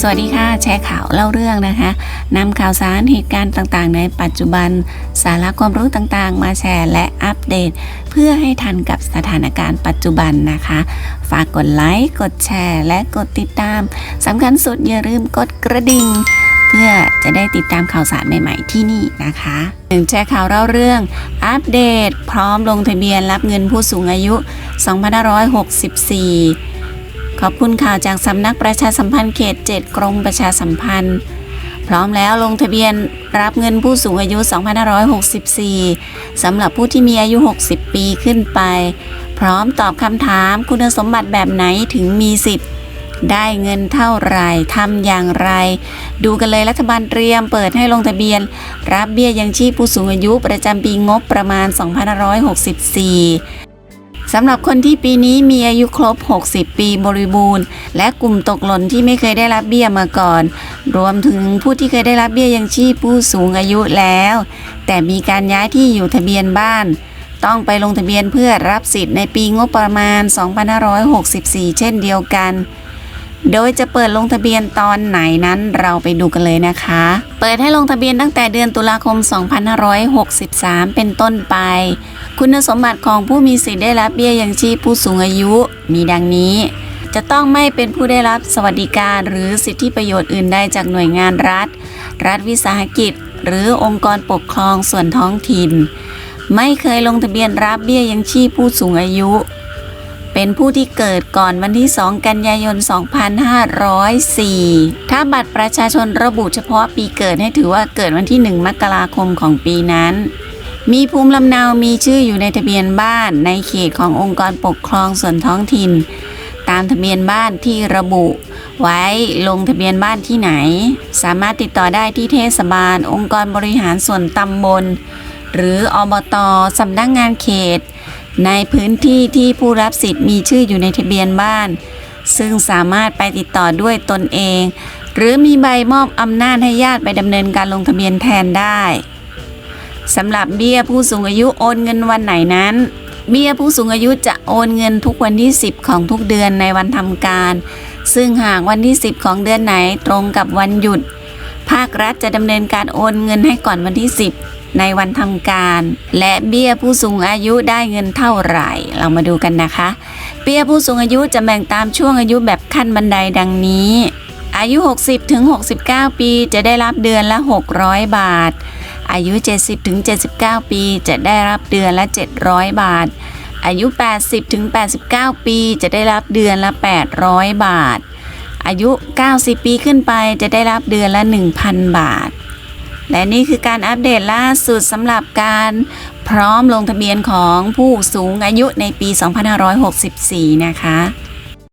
สวัสดีค่ะ แชร์ข่าวเล่าเรื่องนะคะนำข่าวสารเหตุการณ์ต่างๆ ในปัจจุบัน สาระความรู้ต่างๆ มาแชร์และอัปเดต เพื่อให้ทันกับสถานการณ์ปัจจุบันนะคะ ฝากกดไลค์กดแชร์ และกดติดตามสำคัญสุดอย่าลืมกดกระดิ่งเพื่อจะได้ติดตามข่าวสารใหม่ๆที่นี่นะคะหนึ่งแชร์ข่าวเล่าเรื่อง อัปเดต พร้อมลงทะเบียนรับเงินผู้สูงอายุ 2564 ขอบคุณข่าวจากสำนักประชาสัมพันธ์เขต 7 กรมประชาสัมพันธ์ พร้อมแล้วลงทะเบียนรับเงินผู้สูงอายุ 2564 สำหรับผู้ที่มีอายุ 60 ปีขึ้นไป พร้อมตอบคำถามคุณสมบัติแบบไหนถึงมีสิทธิ์ได้เงินเท่าไหร่ทำอย่างไร ดูกันเลยรัฐบาลเตรียมเปิดให้ลงทะเบียน รับเบี้ยยังชีพผู้สูงอายุประจำปีงบประมาณ 2564 สำหรับคนที่ปีนี้มีอายุครบ 60 ปีบริบูรณ์ และกลุ่มตกหล่นที่ไม่เคยได้รับเบี้ยมาก่อน รวมถึงผู้ที่เคยได้รับเบี้ยยังชีพผู้สูงอายุแล้ว แต่มีการย้ายที่อยู่ทะเบียนบ้าน ต้องไปลงทะเบียนเพื่อรับสิทธิ์ในปีงบประมาณ 2564 เช่นเดียวกัน โดยจะเปิดลงทะเบียนตอนไหนนั้นเราไปดูกันเลยนะคะ เปิดให้ลงทะเบียนตั้งแต่เดือนตุลาคม 2563 เป็นต้นไป คุณสมบัติของผู้มีสิทธิ์ได้รับเบี้ยยังชีพผู้สูงอายุ มีดังนี้ จะต้องไม่เป็นผู้ได้รับสวัสดิการหรือสิทธิประโยชน์อื่นใดจากหน่วยงานรัฐ รัฐวิสาหกิจ หรือองค์กรปกครองส่วนท้องถิ่น ไม่เคยลงทะเบียนรับเบี้ยยังชีพผู้สูงอายุ เป็นผู้ที่เกิดก่อนวันที่ 2 กันยายน 2504 ถ้าบัตรประชาชนระบุเฉพาะปีเกิดให้ถือว่าเกิดวันที่ 1 มกราคมของปีนั้น มีภูมิลำเนามีชื่ออยู่ในทะเบียนบ้านในเขตขององค์กรปกครองส่วนท้องถิ่น ตามทะเบียนบ้านที่ระบุ ไว้ลงทะเบียนบ้านที่ไหน สามารถติดต่อได้ที่เทศบาล องค์กรบริหารส่วนตำบล หรืออบตสำนักงานเขต ในพื้นที่ที่ผู้รับสิทธิ์มีชื่ออยู่ในทะเบียนบ้าน ซึ่งสามารถไปติดต่อด้วยตนเอง หรือมีใบมอบอำนาจให้ญาติไปดำเนินการลงทะเบียนแทนได้สำหรับเบี้ยผู้สูงอายุโอนเงินวันไหนนั้น เบี้ยผู้สูงอายุจะโอนเงินทุกวันที่ 10 ของทุกเดือนในวันทำการ ซึ่งหากวันที่ 10 ของเดือนไหนตรงกับวันหยุด ภาครัฐจะดำเนินการโอนเงินให้ก่อนวันที่ 10 ในวันทำการ และเบี้ยผู้สูงอายุได้เงินเท่าไหร่ เรามาดูกันนะคะ เบี้ยผู้สูงอายุจะแบ่งตามช่วงอายุแบบขั้นบันไดดังนี้ อายุ 60ถึง69 ปีจะได้รับเดือนละ 600 บาท อายุ 70ถึง79 ปีจะได้รับเดือนละ 700 บาท อายุ 80ถึง89 ปีจะได้รับเดือนละ 800 บาท อายุ 90 ปีขึ้นไปจะได้รับเดือนละ 1,000 บาท และนี่คือการอัปเดตล่าสุดสำหรับการพร้อมลงทะเบียนของผู้สูงอายุในปี 2564 นะคะ